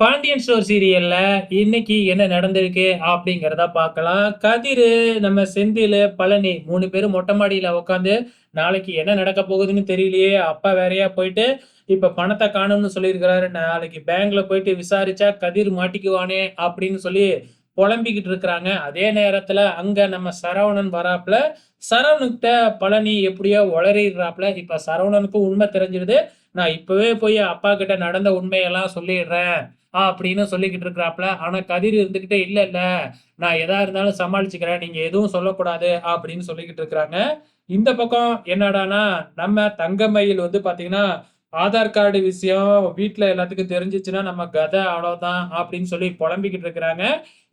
Pandian store சீரியல்ல இன்னைக்கு என்ன நடந்திருக்கு அப்படிங்கிறத பார்க்கலாம். கதிரு, நம்ம செந்தில் பழனி மூணு பேரும் மொட்டை மாடியில உட்காந்து, நாளைக்கு என்ன நடக்க போகுதுன்னு தெரியலையே! அப்பா வேறையா போயிட்டு, இப்ப பணத்தை காணோம்னு சொல்லியிருக்கிறாரு. நாளைக்கு பேங்க்ல போயிட்டு விசாரிச்சா கதிர் மாட்டிக்குவானே! அப்படின்னு சொல்லி புலம்பிக்கிட்டு இருக்கிறாங்க. அதே நேரத்துல அங்க நம்ம சரவணன் வராப்புல. சரவணன்கிட்ட பழனி எப்படியோ உளறிடுறாப்புல. இப்ப சரவணனுக்கும் உண்மை தெரிஞ்சிருது. நான் இப்பவே போய் அப்பா கிட்ட நடந்த உண்மையெல்லாம் சொல்லிடுறேன். அப்படின்னு சொல்லிக்கிட்டு இருக்கிறாப்ல ஆனா கதிர் இருந்துக்கிட்டே இல்ல இல்ல நான் எதா இருந்தாலும் சமாளிச்சுக்கிறேன். நீங்க எதுவும் சொல்லக்கூடாது அப்படின்னு சொல்லிக்கிட்டு இருக்கிறாங்க. இந்த பக்கம் என்னடான்னா, நம்ம தங்கமயில் வந்து பாத்தீங்கன்னா, ஆதார் கார்டு விஷயம் வீட்டில் எல்லாத்துக்கும் தெரிஞ்சிச்சுன்னா நம்ம கதை அவ்வளவுதான் அப்படின்னு சொல்லி புலம்பிக்கிட்டு இருக்கிறாங்க.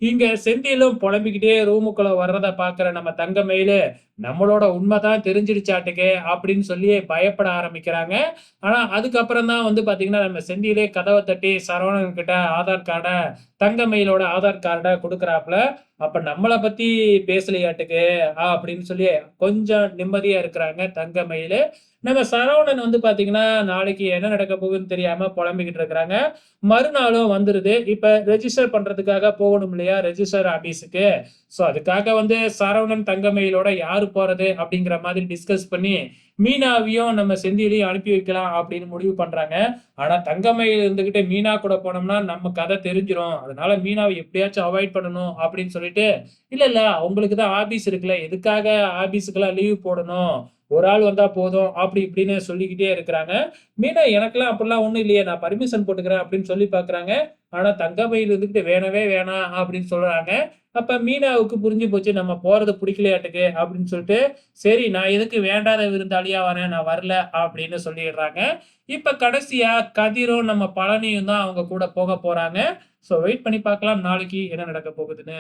இங்க செந்திலும் புலம்பிக்கிட்டே ரூமுக்குள்ள வர்றத பாக்குற நம்ம தங்கமயிலு, நம்மளோட உண்மை தான் தெரிஞ்சிடுச்சாட்டுக்கு அப்படின்னு சொல்லி பயப்பட ஆரம்பிக்கிறாங்க. ஆனா அதுக்கப்புறம் தான் வந்து பாத்தீங்கன்னா, நம்ம செந்திலே கதவை தட்டி சரவணன் கிட்ட ஆதார் கார்டை தங்கமயிலோட ஆதார் கார்டை கொடுக்குறாப்புல அப்ப நம்மளை பத்தி பேசலையாட்டுக்கு அப்படின்னு சொல்லி கொஞ்சம் நிம்மதியா இருக்கிறாங்க தங்கமயிலு. நம்ம சரவணன் வந்து பாத்தீங்கன்னா, நாளைக்கு என்ன நடக்க போகுதுன்னு தெரியாம புலம்பிக்கிட்டு இருக்கிறாங்க. மறுநாளும் வந்துருது. இப்ப ரெஜிஸ்டர் பண்றதுக்காக போகணும் இல்லையா? ரெஜிஸ்டர் ஆபீஸுக்கு. சோ அதுக்காக வந்து சரவணன், தங்கமயிலோட யாரு போறது அப்படிங்கிற மாதிரி டிஸ்கஸ் பண்ணி, மீனாவையும் நம்ம செந்திலையும் அனுப்பி வைக்கலாம் அப்படின்னு முடிவு பண்றாங்க. ஆனா தங்கமயில் இருந்துகிட்டு மீனா கூட போனோம்னா நம்ம கதை தெரிஞ்சிரும். அதனால மீனாவை எப்படியாச்சும் அவாய்ட் பண்ணணும் அப்படின்னு சொல்லிட்டு, இல்ல இல்ல அவங்களுக்கு தான் ஆபீஸ் இருக்குல்ல. எதுக்காக ஆபீஸுக்கெல்லாம் லீவ் போடணும்? ஒரு ஆள் வந்தா போதும். அப்படி இப்படின்னு சொல்லிக்கிட்டே இருக்கிறாங்க. மீனா எனக்கெல்லாம் அப்படிலாம் ஒன்றும் இல்லையே. நான் பர்மிஷன் போட்டுக்கிறேன் அப்படின்னு சொல்லி பார்க்குறாங்க. ஆனால் தங்கமயில் இருந்துக்கிட்டு வேணவே வேணாம் அப்படின்னு சொல்கிறாங்க அப்போ மீனாவுக்கு புரிஞ்சு போச்சு. நம்ம போகிறது பிடிக்கலையாட்டுக்கு அப்படின்னு சொல்லிட்டு, சரி நான் எதுக்கு வேண்டாத விருந்தாளியாக வரேன். நான் வரல அப்படின்னு சொல்லிடுறாங்க. இப்போ கடைசியாக கதிரும், நம்ம பழனியும் தான் அவங்க கூட போக போகிறாங்க ஸோ வெயிட் பண்ணி பார்க்கலாம் நாளைக்கு என்ன நடக்க போகுதுன்னு.